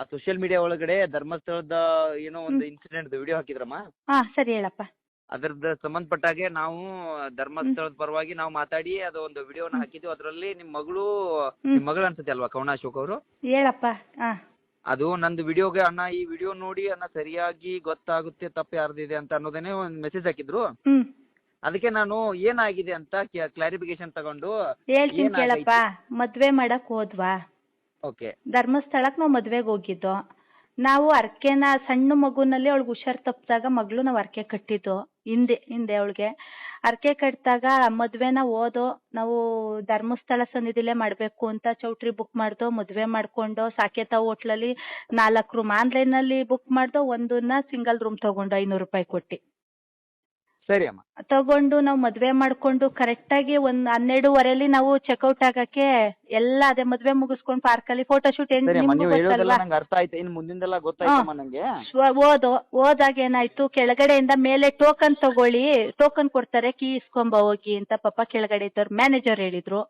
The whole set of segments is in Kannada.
ಆ ಸೋಶಿಯಲ್ ಮೀಡಿಯಾ ಒಳಗಡೆ ಧರ್ಮಸ್ಥಳದ ಏನೋ ಒಂದು ಇನ್ಸಿಡೆಂಟ್ ವಿಡಿಯೋ ಹಾಕಿದ್ರಮ್ಮ? ಹಾ ಸರಿ ಹೇಳಪ್ಪ. ಅದ್ರದ್ದು ಸಂಬಂಧಪಟ್ಟಾಗೆ ನಾವು ಧರ್ಮಸ್ಥಳದ ಪರವಾಗಿ ನಾವು ಮಾತಾಡಿ ಅದು ಒಂದು ವಿಡಿಯೋನ ಹಾಕಿದ್ವಿ. ಅದರಲ್ಲಿ ನಿಮ್ ಮಗಳು ನಿಮ್ ನಿಮ್ಮ ಮಗಳು ಅನ್ಸುತ್ತೆ ಅಲ್ವಾ ಕವನ ಅಶೋಕ್ ಅವರು? ಹೇಳಪ್ಪ ಹಾ. ಅದು ನಂದು ವಿಡಿಯೋಗೆ ಅಣ್ಣ ಈ ವಿಡಿಯೋ ನೋಡಿ ಅಣ್ಣ ಸರಿಯಾಗಿ ಗೊತ್ತಾಗುತ್ತೆ ತಪ್ಪು ಯಾರ್ದಿದೆ ಅಂತ ಅನ್ನೋದನ್ನೇ ಒಂದು ಮೆಸೇಜ್ ಹಾಕಿದ್ರು. ಹ್ಮ್. ಅದಕ್ಕೆ ನಾನು ಏನಾಗಿದೆ ಅಂತ ಕ್ಲಾರಿಫಿಕೇಶನ್ ತಗೊಂಡು ಹೇಳ್ತೀನಿ ಏನಾಗೈತೆ? ಕೇಳಪ್ಪ ಮದ್ವೆ ಮಾಡಕ್ ಹೋದ್ವಾ? ಧರ್ಮಸ್ಥಳಕ್ಕೆ ನಾವು ಮದ್ವೆಗೆ ಹೋಗಿದ್ದು. ನಾವು ಅರ್ಕೆನ ಸಣ್ಣ ಮಗುನಲ್ಲಿ ಅವಳಿಗೆ ಹುಷಾರ್ ತಪ್ಪಿದಾಗ ಮಗಳು ನಾವು ಅರ್ಕೆ ಕಟ್ಟಿದ್ದು, ಹಿಂದೆ ಹಿಂದೆ ಅವಳಿಗೆ. ಅರ್ಕೆ ಕಟ್ಟಿದಾಗ ಮದ್ವೆನ ಓದೋ, ನಾವು ಧರ್ಮಸ್ಥಳ ಸನ್ನಿಧಿಲೇ ಮಾಡಬೇಕು ಅಂತ ಚೌಟ್ರಿ ಬುಕ್ ಮಾಡ್ದೋ, ಮದ್ವೆ ಮಾಡ್ಕೊಂಡು ಸಾಕೇತ ಹೋಟ್ಲಲ್ಲಿ ನಾಲ್ಕು ರೂಮ್ ಆನ್ಲೈನ್ ಅಲ್ಲಿ ಬುಕ್ ಮಾಡ್ದೋ, ಒಂದನ್ನ ಸಿಂಗಲ್ ರೂಮ್ ತಗೊಂಡು ಐನೂರು ರೂಪಾಯಿ ಕೊಟ್ಟು. ಸರಿ ಅಮ್ಮ. ತಗೊಂಡು ನಾವು ಮದ್ವೆ ಮಾಡ್ಕೊಂಡು ಕರೆಕ್ಟ್ ಆಗಿ ಒಂದ್ ಹನ್ನೆರಡುವರೆಲಿ ನಾವು ಚೆಕ್ಔಟ್ ಆಗಕ್ಕೆ ಎಲ್ಲ ಅದೇ ಮದ್ವೆ ಮುಗಿಸ್ಕೊಂಡು ಪಾರ್ಕಲ್ಲಿ ಫೋಟೋ ಶೂಟ್ ಸರಿ ಅಮ್ಮ ನಿಮ್ಗೂ ನೀವು ಹೇಳೋದೆಲ್ಲ ನಂಗೆ ಅರ್ಥ ಆಯ್ತು. ಇನ್ನು ಮುಂದಿಂದೆಲ್ಲ ಗೊತ್ತಾಯ್ತಮ್ಮ ನಂಗೆ. ಸ್ವ- ಓದು ಓದಾಗ ಏನಾಯ್ತು? ಕೆಳಗಡೆಯಿಂದ ಮೇಲೆ ಟೋಕನ್ ತಗೊಳ್ಳಿ ಟೋಕನ್ ಕೊಡ್ತಾರೆ ಕೀ ಇಸ್ಕೊಂಬ ಹೋಗಿ ಅಂತ ಪಾಪ ಕೆಳಗಡೆ ಇದ್ದವ್ರು ಮ್ಯಾನೇಜರ್ ಹೇಳಿದ್ರು.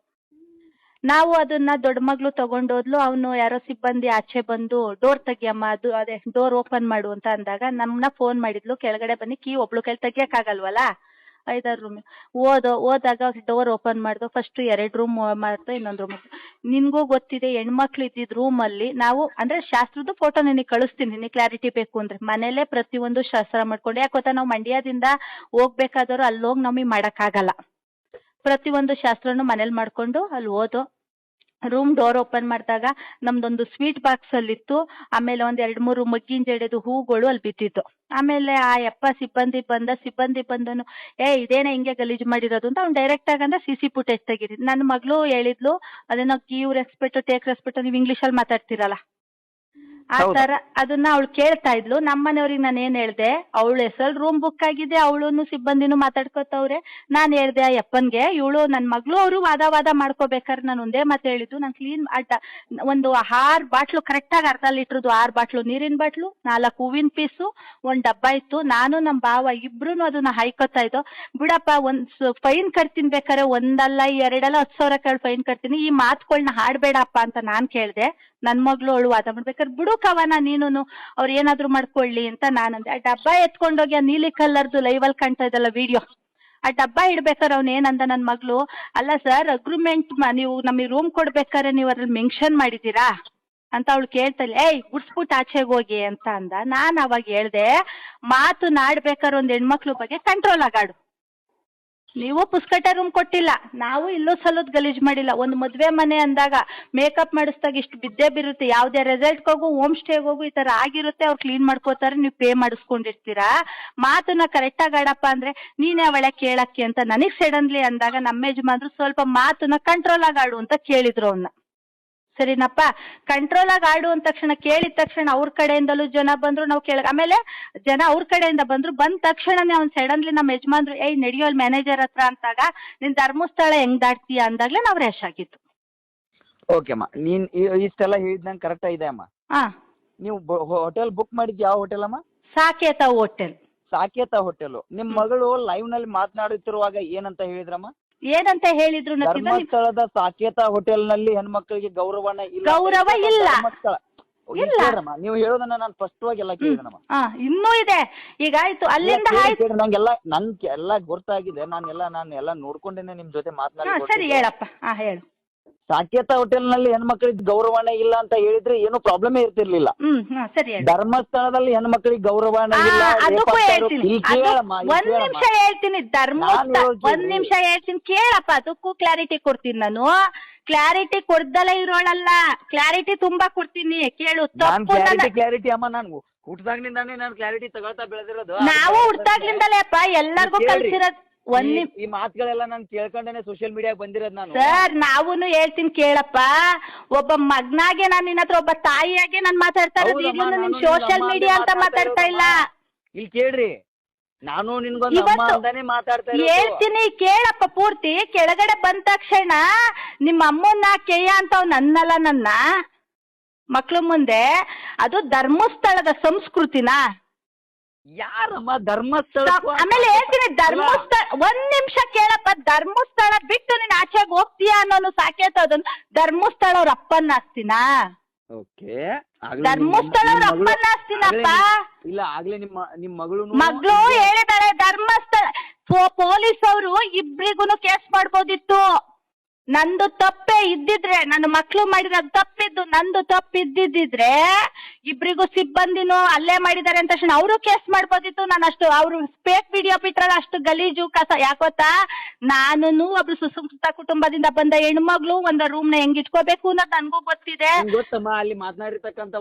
ನಾವು ಅದನ್ನ ದೊಡ್ಡ ಮಗಳು ತಗೊಂಡೋದ್ಲು ಅವನು ಯಾರೋ ಸಿಬ್ಬಂದಿ ಆಚೆ ಬಂದು ಡೋರ್ ತೆಗಿಯಮ್ಮ, ಅದು ಅದೇ ಡೋರ್ ಓಪನ್ ಮಾಡು ಅಂತ ಅಂದಾಗ ನಮ್ಮನ್ನ ಫೋನ್ ಮಾಡಿದ್ಲು. ಕೆಳಗಡೆ ಬನ್ನಿ, ಕೀ ಒಬ್ಳು ಕೈಲಿ ತೆಗಿಯಕ್ಕಾಗಲ್ವಲ್ಲ ಐದಾರು ರೂಮ್ ಓದೋ ಹೋದಾಗ ಡೋರ್ ಓಪನ್ ಮಾಡ್ದು ಫಸ್ಟ್ ಎರಡು ರೂಮ್ ಮಾಡ್ದು, ಇನ್ನೊಂದು ರೂಮ್ ನಿನ್ಗೂ ಗೊತ್ತಿದೆ, ಹೆಣ್ಮಕ್ಳು ಇದ್ದಿದ್ ಅಲ್ಲಿ ನಾವು, ಅಂದ್ರೆ ಶಾಸ್ತ್ರದ ಫೋಟೋ ನಿನಗೆ ಕಳಿಸ್ತೀನಿ, ನಿನಗೆ ಕ್ಲಾರಿಟಿ ಬೇಕು ಅಂದ್ರೆ. ಮನೇಲೆ ಪ್ರತಿಯೊಂದು ಶಾಸ್ತ್ರ ಮಾಡ್ಕೊಂಡು, ಯಾಕೆ ಗೊತ್ತಾ, ನಾವು ಮಂಡ್ಯದಿಂದ ಹೋಗ್ಬೇಕಾದವ್ರು ಅಲ್ಲಿ ಹೋಗಿ ನಮಗೆ ಮಾಡೋಕ್ಕಾಗಲ್ಲ. ಪ್ರತಿಯೊಂದು ಶಾಸ್ತ್ರನು ಮನೇಲಿ ಮಾಡ್ಕೊಂಡು ಅಲ್ಲಿ ಓದು ರೂಮ್ ಡೋರ್ ಓಪನ್ ಮಾಡಿದಾಗ ನಮ್ದೊಂದು ಸ್ವೀಟ್ ಬಾಕ್ಸ್ ಅಲ್ಲಿತ್ತು. ಆಮೇಲೆ ಒಂದ್ ಎರಡ್ ಮೂರು ಮಗ್ಗಿನ ಜಡೆದು ಹೂಗಳು ಅಲ್ಲಿ ಬಿದ್ದಿತ್ತು. ಆಮೇಲೆ ಆ ಯಪ್ಪ ಸಿಬ್ಬಂದಿ ಬಂದ, ಸಿಬ್ಬಂದಿ ಬಂದನು, ಏ, ಇದೇನ ಹಿಂಗೆ ಗಲೀಜು ಮಾಡಿರೋದು? ಅಂತ ಅವ್ನು ಡೈರೆಕ್ಟ್ ಆಗಂದ್ರೆ ಸಿ ಸಿ ಫುಟೇಜ್ ತೆಗೀರಿ. ನನ್ನ ಮಗಳು ಹೇಳಿದ್ಲು ಅದೇನೋ ಗಿವ್ ರೆಸ್ಪೆಕ್ಟ್ ಟೇಕ್ ರೆಸ್ಪೆಕ್ಟ್ ನೀವು ಅಲ್ಲಿ ಮಾತಾಡ್ತಿರಲ್ಲ. ಆ ತರ ಅದನ್ನ ಅವಳು ಕೇಳ್ತಾ ಇದ್ಲು. ನಮ್ಮನೆಯವ್ರಿಗೆ ನಾನು ಏನ್ ಹೇಳ್ದೆ ಅವಳು ಹೆಸರು ರೂಮ್ ಬುಕ್ ಆಗಿದೆ ಅವಳು ಸಿಬ್ಬಂದಿನೂ ಮಾತಾಡ್ಕೋತವ್ರೆ. ನಾನು ಹೇಳ್ದೆ ಆ ಯಪ್ಪನ್ಗೆ ಇವಳು ನನ್ನ ಮಗಳು ಅವರು ವಾದ ವಾದ ಮಾಡ್ಕೋಬೇಕಾದ್ರೆ ನಾನು ಒಂದೇ ಮಾತು ಹೇಳಿದ್ದು. ನಾನು ಕ್ಲೀನ್ ಅಡ್ಡ ಒಂದು ಆರ್ ಬಾಟ್ಲು ಕರೆಕ್ಟ್ ಆಗಿ ಅರ್ಧ ಲೀಟ್ರದ್ದು ಆರ್ ಬಾಟ್ಲು ನೀರಿನ ಬಾಟ್ಲು ನಾಲ್ಕು ಹೂವಿನ ಪೀಸು ಒಂದ್ ಡಬ್ಬ ಇತ್ತು. ನಾನು ನಮ್ಮ ಬಾವ ಇಬ್ರು ಅದನ್ನ ಹಾಯ್ಕೋತಾ ಇದ್ದೋ ಬಿಡಪ್ಪ ಒಂದ್ ಫೈನ್ ಕಟ್ತೀನಿ ಬೇಕಾರೆ ಒಂದಲ್ಲ ಎರಡಲ್ಲ ಹತ್ತು ಸಾವಿರ ಕೇಳಿ ಫೈನ್ ಕಟ್ತೀನಿ. ಈ ಮಾತುಗಳನ್ನ ಹಾಡ್ಬೇಡಪ್ಪ ಅಂತ ನಾನು ಕೇಳ್ದೆ. ನನ್ ಮಗಳು ಅವಳು ವಾದ ಮಾಡ್ಬೇಕಾದ್ರೆ ಬಿಡು ಕವನ ನೀನು ಅವ್ರು ಏನಾದ್ರು ಮಾಡ್ಕೊಳ್ಳಿ ಅಂತ ನಾನಂದೆ. ಆ ಡಬ್ಬ ಎತ್ಕೊಂಡೋಗಿ ಆ ನೀಲಿ ಕಲರ್ದು ಲೈವಲ್ ಕಾಣ್ತಾ ಇದಲ್ಲ ವಿಡಿಯೋ. ಆ ಡಬ್ಬ ಇಡ್ಬೇಕಾದ್ರೆ ಅವ್ನ ಏನಂದ ನನ್ ಮಗಳು, ಅಲ್ಲ ಸರ್ ಅಗ್ರಿಮೆಂಟ್ ನೀವು ನಮಗೆ ರೂಮ್ ಕೊಡ್ಬೇಕಾದ್ರೆ ನೀವು ಅದ್ರಲ್ಲಿ ಮೆನ್ಷನ್ ಮಾಡಿದ್ದೀರಾ? ಅಂತ ಅವಳು ಕೇಳ್ತಾಳೆ ಏಯ್ ಗುಡ್ಸ್ಬಿಟ್ಟು ಆಚೆಗೆ ಹೋಗಿ ಅಂತ ಅಂದ. ನಾನು ಅವಾಗ ಹೇಳ್ದೆ, ಮಾತು ನಾಡ್ಬೇಕಾದ್ರೆ ಒಂದ್ ಹೆಣ್ಮಕ್ಳು ಬಗ್ಗೆ ಕಂಟ್ರೋಲ್ ಆಗಾಡು ನೀವು ಪುಸ್ಕಟ ರೂಮ್ ಕೊಟ್ಟಿಲ್ಲ, ನಾವು ಇಲ್ಲೂ ಸಲದ್ ಗಲೀಜ್ ಮಾಡಿಲ್ಲ. ಒಂದು ಮದುವೆ ಮನೆ ಅಂದಾಗ ಮೇಕಪ್ ಮಾಡಿಸ್ದಾಗ ಇಷ್ಟು ಬಿದ್ದೆ ಬಿರುತ್ತೆ, ಯಾವುದೇ ರೆಸಲ್ಟ್ ಹೋಗು ಹೋಮ್ ಸ್ಟೇಗೆ ಹೋಗು ಈ ತರ ಆಗಿರುತ್ತೆ, ಅವ್ರು ಕ್ಲೀನ್ ಮಾಡ್ಕೋತಾರೆ, ನೀವು ಪೇ ಮಾಡಿಸ್ಕೊಂಡಿರ್ತೀರಾ? ಮಾತನ್ನ ಕರೆಕ್ಟಾಗಿ ಆಡಪ್ಪ ಅಂದ್ರೆ, ನೀನೇ ಅವಳೆ ಕೇಳಕ್ಕೆ ಅಂತ ನನಗ್ ಸಡನ್ಲಿ ಅಂದಾಗ ನಮ್ಮ ಯಜಮಾನ್ರು ಸ್ವಲ್ಪ ಮಾತನ್ನ ಕಂಟ್ರೋಲ್ ಆಗಿ ಅಂತ ಕೇಳಿದ್ರು ಅವನ್ನ ಸರಿನಪ್ಪ. ಕಂಟ್ರೋಲ್ ಆಗಿ ಆಡು ಅಂದ ತಕ್ಷಣ ಕೇಳಿದ ತಕ್ಷಣ ಅವ್ರ ಕಡೆಯಿಂದಲೂ ಜನ ಬಂದ್ರು ನಾವು ಕೇಳ ಆಮೇಲೆ ಜನ ಅವ್ರ ಕಡೆಯಿಂದ ಬಂದ್ರು ಬಂದ ತಕ್ಷಣನೇ ಅವ್ನ್ ಸಡನ್ಲಿ ನಮ್ಮ ಯಜಮಾನ್ರು ಏಯ್ ನಡೆಯೋಲ್ ಮ್ಯಾನೇಜರ್ ಹತ್ರ ಅಂತಾಗ ನಿನ್ ಧರ್ಮಸ್ಥಳ ಹೆಂಗ್ ದಾಟ್ತೀಯ? ಅಂದಾಗ್ಲೇ ನಾವ್ ರ್ಯಾಶ್ ಆಗಿತ್ತು ಓಕೆ ಅಮ್ಮ. ನೀನ್ ಇಷ್ಟೆಲ್ಲ ಇಷ್ಟೆಲ್ಲ ಹೇಳಿದ್ನಂಗೆ ಕರೆಕ್ಟ್ ಇದೆ ಅಮ್ಮ. ಹಾ ನೀವು ಹೋಟೆಲ್ ಬುಕ್ ಮಾಡಿದ್ ಯಾವ ಹೋಟೆಲ್ ಅಮ್ಮ? ಸಾಕೇತ ಹೋಟೆಲ್ ಸಾಕೇತ ಹೋಟೆಲ್ ನಿಮ್ ಮಗಳು ಲೈವ್ನಲ್ಲಿ ಮಾತನಾಡುತ್ತಿರುವಾಗ ಏನಂತ ಹೇಳಿದ್ರಮ್ಮ? ಏನಂತ ಹೇಳಿದ್ರು ನಿಮ್- ಧರ್ಮಸ್ಥಳದ ಸಾಕೇತ ಹೋಟೆಲ್ನಲ್ಲಿ ಹೆಣ್ಮಕ್ಳಿಗೆ ಗೌರವನ ಇಲ್ಲ. ಗೌರವ ಇಲ್ಲ. ಧರ್ಮಸ್ಥಳ. ಇಲ್ಲಿ. ಕೇಳ್ರಮ್ಮ, ನೀವು ಹೇಳೋದನ್ನ ನಾನು ಸ್ಪಷ್ಟವಾಗಿ ಎಲ್ಲ ಕೇಳಿದನಮ್ಮ ಹಾ ಇನ್ನೂ ಇದೆ. ಈಗ ಆಯ್ತು ಅಲ್ಲಿಂದ ಆಯ್ತು. ನಂಗೆಲ್ಲ ನನ್ ಎಲ್ಲ ಗೊತ್ತಾಗಿದೆ. ನಾನೆಲ್ಲ ನಾನು ಎಲ್ಲ ನೋಡ್ಕೊಂಡೇನೆ ನಿಮ್ ಜೊತೆ ಹಾ ಸರಿ ಮಾತನಾಡಿ ಹೇಳಪ್ಪ. ಹಾ ಹೇಳು. ಸಾಕೇತ ಹೋಟೆಲ್ನಲ್ಲಿ ಹೆಣ್ಮಕ್ಳಿಗೆ ಗೌರವನೇ ಇಲ್ಲ ಅಂತ ಹೇಳಿದ್ರೆ ಏನು ಪ್ರಾಬ್ಲಮ್ ಇರ್ತಿರ್ಲಿಲ್ಲ. ಹ್ಮ್ ಹಾ ಸರಿ ಹೇಳು ಧರ್ಮಸ್ಥಳದಲ್ಲಿ ಹೆಣ್ಮಕ್ಳಿಗೆ ಗೌರವನೇ ಆ, ಇಲ್ಲ ಅದಕ್ಕೂ ಹೇಳ್ತೀನಿ. ಇರೋದು- ಇಲ್ಲಿ ಅದು ಕೇಳಮ್ಮ, ಇಲ್ಲಿ ಒಂದ್ ಕೇಳಮ್ಮ. ನಿಮಿಷ ಹೇಳ್ತೀನಿ. ಧರ್ಮಸ್ಥಳ ನಾನು ಹೇಳ್ತೀನಿ. ಒಂದ್ ನಿಮಿಷ ಹೇಳ್ತೀನಿ. ಕೇಳಪ್ಪ ಅದಕ್ಕೂ ಕ್ಲಾರಿಟಿ ಕೊಡ್ತೀನಿ ನಾನು. ಕ್ಲಾರಿಟಿ ಕೊಡ್ದಲೇ ಇರೋಳಲ್ಲ. ಕ್ಲಾರಿಟಿ ತುಂಬಾ ಕೊಡ್ತೀನಿ. ಕೇಳು. ನಾನ್ ತಪ್ಪು ನನ್ನ ಕ್ಲಾರಿಟಿ ಕ್ಲಾರಿಟಿ ಅಮ್ಮ ನಾನು ಹುಟ್ಟದಾಗ್ಲಿಂದಾನೇ ನಾನು ಕ್ಲಾರಿಟಿ ತಗೊಳ್ತಾ ಬೆಳೆದಿರೋದು. ನಾವು ಹುಡ್ತಾಗ್ಲಿಂದಲೇ ಅಪ್ಪ ಎಲ್ಲರಿಗೂ ಕೇಳ್ರಿ. ಕಲ್ಸಿರೋದ್ ಒಂದ್ ಈ- ನಿಮ್ ಈ ಮಾತುಗಳೆಲ್ಲ ನಾನು ಕೇಳ್ಕೊಂಡೇನೆ ಸೋಷಿಯಲ್ ಮೀಡಿಯಾ ಬಂದಿರೋದು ನಾನು. ಸರ್ ನಾವೂನು ಹೇಳ್ತೀನಿ ಕೇಳಪ್ಪ. ಒಬ್ಬ ಮಗನಾಗೆ ನಾನು ನಿನ್ನ ಹತ್ರ ಒಬ್ಬ ತಾಯಿಯಾಗೆ ನಾನು ಮಾತಾಡ್ತಾ ಇರೋದು. ಹೌದಮ್ಮ, ಈಗಲೂ ನಿಮ್ ಸೋಷಿಯಲ್ ಮೀಡಿಯಾ ಅಂತ ಮಾತಾಡ್ತಾ ಇಲ್ಲ. ಇಲ್ಲಿ ಕೇಳ್ರಿ. ನಾನು ನಿನ್ಗೊಂದು ಅಮ್ಮ ಇವತ್ತು ಅಂತಾನೆ ಮಾತಾಡ್ತಾ ಇರೋದು. ಹೇಳ್ತೀನಿ ಕೇಳಪ್ಪ ಪೂರ್ತಿ. ಕೆಳಗಡೆ ಬಂದ ತಕ್ಷಣ ನಿಮ್ಮ ಅಮ್ಮನ್ನ ಕೇಯ ಅಂತ ನನ್ನಲ್ಲ ನನ್ನ. ಮಕ್ಳ ಮುಂದೆ. ಅದು ಧರ್ಮಸ್ಥಳದ ಸಂಸ್ಕೃತಿನ? ಯಾರಮ್ಮ ಧರ್ಮಸ್ಥಳ ಆಮೇಲೆ ಹೇಳ್ತೀನಿ ಧರ್ಮಸ್ಥಳ ಒಂದ್ ನಿಮಿಷ ಕೇಳಪ್ಪ ಧರ್ಮಸ್ಥಳ ಬಿಟ್ಟು ನೀನ್ ಆಚೆಗೆ ಹೋಗ್ತೀಯ ಅನ್ನೋನು ಸಾಕೇತ ಅದನ್ನ ಧರ್ಮಸ್ಥಳ ಅವ್ರ ಅಪ್ಪನ್ನ ಆಸ್ತಿನಾ ಓಕೆ ಧರ್ಮಸ್ಥಳ ಅವ್ರ ಅಪ್ಪನ ಆಸ್ತಿನಪ್ಪ ಇಲ್ಲ ಆಗ್ಲೇ ನಿಮ್ಮ ನಿಮ್ಮ ಮಗಳು ಮಗಳು ಹೇಳಿದಾಳೆ ಧರ್ಮಸ್ಥಳ ಪೊಲೀಸ್ ಅವರು ಇಬ್ರಿಗೂನು ಕೇಸ್ ಮಾಡ್ಬೋದಿತ್ತು. ನಂದು ತಪ್ಪೇ ಇದ್ದಿದ್ರೆ ನನ್ನ ಮಕ್ಳು ಮಾಡಿದ ತಪ್ಪಿದ್ದು ನಂದು ತಪ್ಪಿದ್ದಿದ್ರೆ ಇಬ್ರಿಗೂ ಸಿಬ್ಬಂದಿನೂ ಅಲ್ಲೇ ಮಾಡಿದ್ದಾರೆ ಅಂತ ತಕ್ಷಣ ಅವರು ಕೇಸ್ ಮಾಡ್ಬೋದಿತ್ತು. ನಾನು ಅಷ್ಟು ಅವರು ಫೇಕ್ ವಿಡಿಯೋ ಬಿಟ್ರಲ್ಲ ಅಷ್ಟು ಗಲೀಜು ಕಸ ಯಾಕೋತಾ ನಾನು ಒಬ್ರು ಸುಸಂಸ್ಕೃತ ಕುಟುಂಬದಿಂದ ಬಂದ ಹೆಣ್ಮಗ್ಳು ಒಂದ್ ರೂಮ್ನ ಹೆಂಗ್ ಇಟ್ಕೋಬೇಕು ಅನ್ನೋದು ನನಗೂ ಗೊತ್ತಿದೆ. ಗೊತ್ತಮ್ಮ ಅಲ್ಲಿ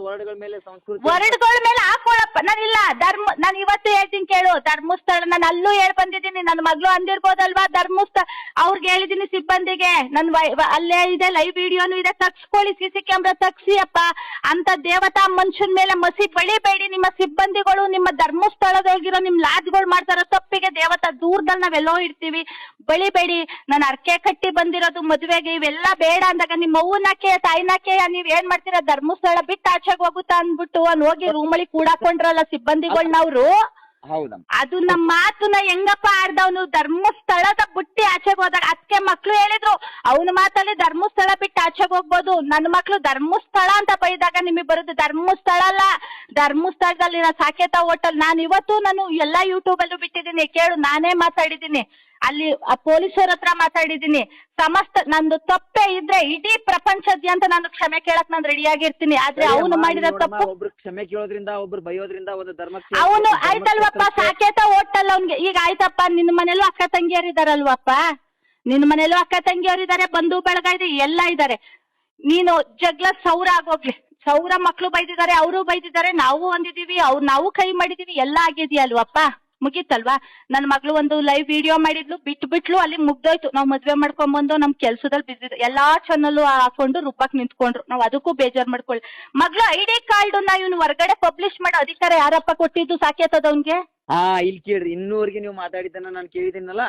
ವರ್ಡ್ಗಳ ಮೇಲೆ ಸಂಸ್ಕೃತಿ ವರ್ಡ್ಗಳ ಮೇಲೆ ಹಾಕೊಳಪ್ಪ. ನಾನಿಲ್ಲ ಧರ್ಮ ನಾನು ಇವತ್ತು ಹೇಳ್ತೀನಿ ಕೇಳು. ಧರ್ಮಸ್ಥಳ ನಾನು ಅಲ್ಲೂ ಹೇಳ್ ಬಂದಿದ್ದೀನಿ. ನನ್ನ ಮಗಳು ಅಂದಿರ್ಬೋದಲ್ವಾ? ಧರ್ಮಸ್ಥಳ ಅವ್ರಿಗೆ ಹೇಳಿದೀನಿ ಸಿಬ್ಬಂದಿಗೆ. ನನ್ ಅಲ್ಲೇ ಇದೆ ಲೈವ್ ವಿಡಿಯೋನು ಇದೆ. ತಗ್ಸ್ಕೊಳ್ಳಿ ಸಿಸಿ ಸಿ ಕ್ಯಾಮ್ರಾ ತಗ್ಸಿ ಅಪ್ಪ ಅಂತ ದೇವತಾ ಮನುಷ್ಯನ ಮೇಲೆ ಮಸಿ ಬಳಿಬೇಡಿ. ನಿಮ್ಮ ಸಿಬ್ಬಂದಿಗಳು ನಿಮ್ಮ ಧರ್ಮಸ್ಥಳದೊಳಗಿರೋ ನಿಮ್ ಲಾಜ್ಗಳು ಮಾಡ್ತಾರೋ ತಪ್ಪಿಗೆ ದೇವತಾ ದೂರದಲ್ಲಿ ನಾವೆಲ್ಲೋ ಇರ್ತೀವಿ. ಬಳಿಬೇಡಿ. ನಾನು ಅರ್ಕೆ ಕಟ್ಟಿ ಬಂದಿರೋದು ಮದುವೆಗೆ ಇವೆಲ್ಲ ಬೇಡ ಅಂದಾಗ ನಿಮ್ಮ ಅವ್ವನಕ್ಕೆ ತಾಯಿನಕ್ಕೆ ನೀವ್ ಏನ್ ಮಾಡ್ತೀರಾ? ಧರ್ಮಸ್ಥಳ ಬಿಟ್ಟು ಆಚೆಗೆ ಹೋಗುತ್ತಾ ಅಂದ್ಬಿಟ್ಟು ಅಲ್ಲಿ ಹೋಗಿ ರೂಮಲ್ಲಿ ಕೂಡಾಕೊಂಡ್ರಲ್ಲ ಸಿಬ್ಬಂದಿಗಳ್ನವ್ರು ಹೌದಮ್ಮ ಅದು ನಮ್ಮ ಮಾತನ್ನ ಹೆಂಗಪ್ಪ ಆಡ್ದವನು ಧರ್ಮಸ್ಥಳದ ಬುಟ್ಟಿ ಆಚೆಗೆ ಹೋದಾಗ ಅದಕ್ಕೆ ಮಕ್ಳು ಹೇಳಿದ್ರು ಅವನ ಮಾತಲ್ಲಿ ಧರ್ಮಸ್ಥಳ ಬಿಟ್ಟು ಆಚೆಗೆ ಹೋಗ್ಬೋದು. ನನ್ನ ಮಕ್ಳು ಧರ್ಮಸ್ಥಳ ಅಂತ ಬೈದಾಗ ನಿಮಗೆ ಬರೋದು ಧರ್ಮಸ್ಥಳ ಅಲ್ಲ. ಧರ್ಮಸ್ಥಳದಲ್ಲಿ ಸಾಕೇತ ಹೋಟೆಲ್. ನಾನು ಇವತ್ತು ನಾನು ಎಲ್ಲ ಯೂಟ್ಯೂಬಲ್ಲೂ ಬಿಟ್ಟಿದ್ದೀನಿ. ಕೇಳು ನಾನೇ ಮಾತಾಡಿದ್ದೀನಿ. ಅಲ್ಲಿ ಆ ಪೊಲೀಸರ ಹತ್ರ ಮಾತಾಡಿದ್ದೀನಿ. ಸಮಸ್ತ ನಂದು ತಪ್ಪೇ ಇದ್ರೆ ಇಡೀ ಪ್ರಪಂಚದ್ಯಂತ ನಾನು ಕ್ಷಮೆ ಕೇಳಕ್ ನಾನು ರೆಡಿಯಾಗಿರ್ತೀನಿ ಆದ್ರೆ ಅವನು ಮಾಡಿದ ತಪ್ಪು ಒಬ್ರು ಕ್ಷಮೆ ಕೇಳೋದ್ರಿಂದ ಒಬ್ರು ಬೈಯೋದ್ರಿಂದ ಒಂದು ಧರ್ಮ ಅವನು ಆಯ್ತಲ್ವಪ್ಪ ಸಾಕೇತ ಓಟಲ್ಲ ಅವ್ನ್ಗೆ. ಈಗ ಆಯ್ತಪ್ಪ ನಿನ್ ಮನೇಲೂ ಅಕ್ಕ ತಂಗಿಯರು ಇದಾರಲ್ವಪ್ಪ? ನಿನ್ನ ಮನೇಲೂ ಅಕ್ಕ ತಂಗಿಯರು ಇದಾರೆ ಬಂಧು ಬಳಗ ಇದೆ ಎಲ್ಲ ಇದಾರೆ. ನೀನು ಜಗ್ಲ ಸೌರ ಆಗೋಗ್ಲಿ ಸೌರ ಮಕ್ಳು ಬೈದಿದ್ದಾರೆ ಅವರು ಬೈದಿದ್ದಾರೆ ನಾವು ಅಂದಿದೀವಿ ಅವ್ರು ನಾವು ಕೈ ಮಾಡಿದೀವಿ ಎಲ್ಲ ಆಗಿದೆಯಲ್ವಪ್ಪ ಮುಗೀತಲ್ವಾ? ನನ್ನ ಮಗಳು ಒಂದು ಲೈವ್ ವಿಡಿಯೋ ಮಾಡಿದ್ಲು ಬಿಟ್ಟು ಬಿಟ್ಲು ಅಲ್ಲಿ ಮುಗ್ದೋಯ್ತು. ನಾವು ಮದ್ವೆ ಮಾಡ್ಕೊಂಬಂದು ನಮ್ ಕೆಲ್ಸದಲ್ಲಿ ಬಿದ್ದಿದ್ದು ಎಲ್ಲಾ ಚಾನಲ್ ಹಾಕೊಂಡು ರುಬ್ಬಕ್ ನಿಂತ್ಕೊಂಡ್ರು. ನಾವು ಅದಕ್ಕೂ ಬೇಜಾರ್ ಮಾಡ್ಕೊಳ್ಳಿ ಮಗಳು ಐ ಡಿ ಕಾರ್ಡ್ನ ಇವ್ನು ಹೊರಗಡೆ ಪಬ್ಲಿಷ್ ಮಾಡೋ ಅಧಿಕಾರ ಯಾರಪ್ಪ ಕೊಟ್ಟಿದ್ದು ಸಾಕೇತದವನ್ಗೆ ಹಾ ಇಲ್ಲಿ ಕೇಳ್ರಿ ಇನ್ನೂವರೆಗೆ ನೀವು ಮಾತಾಡಿದ್ದನ್ನ ನಾನು ಕೇಳಿದ್ದೀನಲ್ಲ?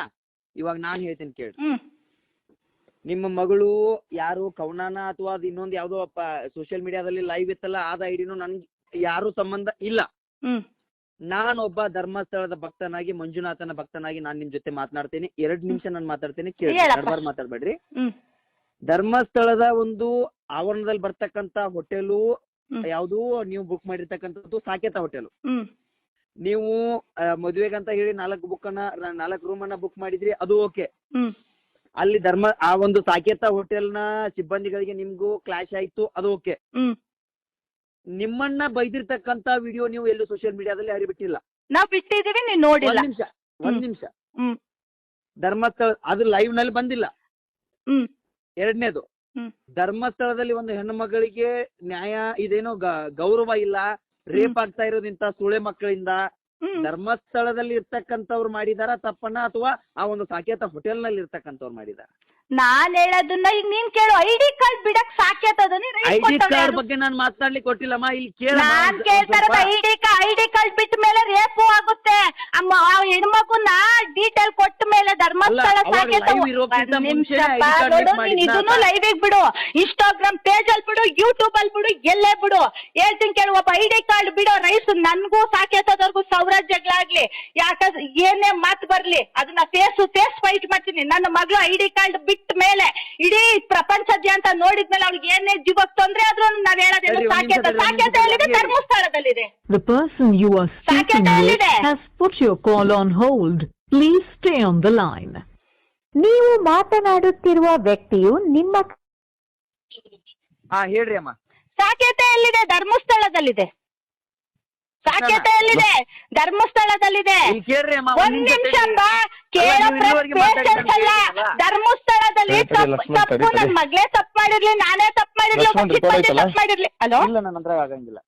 ಇವಾಗ ನಾನು ಹೇಳ್ತೀನಿ ಕೇಳ್ರಿ. ಹ್ಮ್. ನಿಮ್ಮ ಮಗಳು ಯಾರು ಕವನಾನ ಅಥವಾ ಅದು ಇನ್ನೊಂದು ಯಾವ್ದೋ ಸೋಷಿಯಲ್ ಮೀಡಿಯಾದಲ್ಲಿ ಲೈವ್ ಇತ್ತಲ್ಲ ಆದ ಐಡಿನೂ ನನ್ಗೆ ಯಾರು ಸಂಬಂಧ ಇಲ್ಲ. ಹ್ಮ್. ನಾನೊಬ್ಬ ಧರ್ಮಸ್ಥಳದ ಭಕ್ತನಾಗಿ ಮಂಜುನಾಥನ ಭಕ್ತನಾಗಿ ನಾನು ನಿಮ್ ಜೊತೆ ಮಾತನಾಡ್ತೇನೆ. ಎರಡ್ ನಿಮಿಷ ನಾನು ಮಾತಾಡ್ತೇನೆ ಕೇಳಿ. ಬಾರ್ ಮಾತಾಡ್ಬೇಡ್ರಿ. ಧರ್ಮಸ್ಥಳದ ಒಂದು ಆವರಣದಲ್ಲಿ ಬರ್ತಕ್ಕಂತ ಹೋಟೆಲು ಯಾವ್ದು ನೀವು ಬುಕ್ ಮಾಡಿರ್ತಕ್ಕಂಥದ್ದು ಸಾಕೇತ ಹೋಟೆಲ್. ನೀವು ಮದುವೆಗಂತ ಹೇಳಿ ನಾಲ್ಕು ಬುಕ್ ಅನ್ನ ನಾಲ್ಕು ರೂಮ್ ಅನ್ನ ಬುಕ್ ಮಾಡಿದ್ರಿ ಅದು ಓಕೆ ಅಲ್ಲಿ ಧರ್ಮ ಆ ಒಂದು ಸಾಕೇತ ನ ಸಿಬ್ಬಂದಿಗಳಿಗೆ ನಿಮ್ಗೂ ಕ್ಲಾಶ್ ಆಯ್ತು ಅದು ಓಕೆ ನಿಮ್ಮನ್ನ ಬೈದಿರ್ತಕ್ಕಂತ ವಿಡಿಯೋ ನೀವು ಎಲ್ಲೂ ಸೋಷಿಯಲ್ ಮೀಡಿಯಾದಲ್ಲಿ ಹರಿಬಿಟ್ಟಿಲ್ಲ. ನಾವ್ ಬಿಟ್ಟಿದೀವಿ ನೀವ್ ನೋಡಿಲ್ಲ. ಒಂದ್ ನಿಮಿಷ ಒಂದ್ ನಿಮಿಷ. ಹ್ಮ್. ಧರ್ಮಸ್ಥಳ ಅದು ಲೈವ್ನಲ್ಲಿ ಬಂದಿಲ್ಲ. ಹ್ಮ್. ಎರಡನೇದು ಹ್ಮ್. ಧರ್ಮಸ್ಥಳದಲ್ಲಿ ಒಂದು ಹೆಣ್ಣು ಮಗಳಿಗೆ ನ್ಯಾಯ ಇದೇನೋ ಗ- ಗೌರವ ಇಲ್ಲ ರೇಪ್ ಆಗ್ತಾ ಇರೋದಿಂತ ಸುಳೆ ಮಕ್ಕಳಿಂದ. ಹ್ಮ್. ಧರ್ಮಸ್ಥಳದಲ್ಲಿ ಇರ್ತಕ್ಕಂಥವ್ರು ಮಾಡಿದಾರ ತಪ್ಪನ್ನ ಅಥವಾ ಆ ಒಂದು ಸಾಕೇತ ಹೋಟೆಲ್ನಲ್ಲಿ ಇರ್ತಕ್ಕಂಥವ್ರು ಮಾಡಿದಾರ? ನಾನ್ ಹೇಳೋದನ್ನ ಈಗ ನೀನ್ ಕೇಳು. ಐ ಡಿ ಕಾರ್ಡ್ ಬಿಡಕ್ ಸಾಕ್ಯತದ ಐಡಿ ಕಾರ್ಡ್ ಬಗ್ಗೆ ನಾನು ಕೊಟ್ಟಿಲ್ಲಮ್ಮ. ಇಲ್ಲಿ ಕೇಳ ನಾನ್ ಕೇಳ್ತಾ ಇರೋದು I D I D card ಬಿಟ್ಟ ಮೇಲೆ ರೇಪು ಆಗುತ್ತೆ. ಅಮ್ಮ ಆ ಹೆಣ್ಮಗುನ ಡೀಟೇಲ್ ಕೊಟ್ಟ ಮೇಲೆ ಧರ್ಮಸ್ಥಳ ಇದನ್ನು ಅಂತ? ಲೈವ್ ಬಿಡು. ಇನ್ಸ್ಟಾಗ್ರಾಮ್ ಪೇಜ್ ಅಲ್ಲಿ ಬಿಡು ಯೂಟ್ಯೂಬ್ ಅಲ್ಲಿ ಬಿಡು ಎಲ್ಲೇ ಬಿಡು. ಹೇಳ್ತೀನಿ ಕೇಳು ಒಬ್ಬ ಐ ಡಿ ಕಾರ್ಡ್ ಬಿಡೋ ರೈಸ್ ನನ್ಗೂ ಸಾಕೇತದವ್ರಿಗೂ ಸೌರಾಜ್ಯಗಳಾಗ್ಲಿ. ಜಗಳ ಆಗ್ಲಿ ಯಾಕಂದ್ರೆ ಏನೇ ಮಾತು ಬರ್ಲಿ ಅದನ್ನ ಫೇಸ್ ಫೇಸ್ ಫೈಟ್ ಮಾಡ್ತೀನಿ. ನನ್ನ ಮಗಳು ಐಡಿ ಕಾರ್ಡ್ ಬಿಟ್ಟ ಮೇಲೆ ಇಡೀ ಪ್ರಪಂಚದ್ಯಾಂತ ನೋಡಿದ್ಮೇಲೆ ಅವ್ಳಿಗೆ ಏನೇ ಜೀವಕ್ ತೊಂದ್ರೆ ಆದ್ರೂ ನಾವ್ ಹೇಳೋದೇ ಸಾಕೆತೆ ಸಾಕೆತೆ ಎಲ್ಲಿದೆ ಧರ್ಮಸ್ಥಳದಲ್ಲಿದೆ. The person you are speaking with has put your call on hold. Please stay on the line. ನೀವು ಮಾತನಾಡುತ್ತಿರುವ ವ್ಯಕ್ತಿಯು ನಿಮ್ಮ ಹಾ ಹೇಳ್ರಿ ಅಮ್ಮ. ಸಾಕೇತ ಎಲ್ಲಿದೆ ಧರ್ಮಸ್ಥಳದಲ್ಲಿದೆ. ಸಾಕೇತ ಎಲ್ಲಿದೆ ಧರ್ಮಸ್ಥಳದಲ್ಲಿದೆ. ಇಲ್ಲಿ ಕೇಳ್ರಿ ಅಮ್ಮ ಒಂದ್ ನಿಮಿಷ ಕೇಳೋ ಅಲ್ಲ, ನೀವು ಇಲ್ಲಿವರೆಗೆ ಪೇಷನ್ಸ್ ಅಲ್ಲ ಮಾತಾಡಿದ್ದಲ್ಲ. ಧರ್ಮಸ್ಥಳದಲ್ಲಿ ತಡಿ, ತಪ್ಪು ಲಕ್ಷ್ಮಣ್, ತಪ್ಪು ತಡಿ, ನನ್. ಮಗಳೇ ತಪ್ಪು ಮಾಡಿರ್ಲಿ ನಾನೇ ತಪ್ಪು ಮಾಡಿರ್ಲಿ ಒಬ್ಬ ಲಕ್ಷ್ಮಣ್, ಚಿಕ್ಕ record ಮಂದಿ ಆಯ್ತಲ್ಲ? ತಪ್ಪು ಮಾಡಿರ್ಲಿ. ಹಲೋ? ಇಲ್ಲ ನನ್ನ ಹತ್ರ ಆಗಂಗಿಲ್ಲ.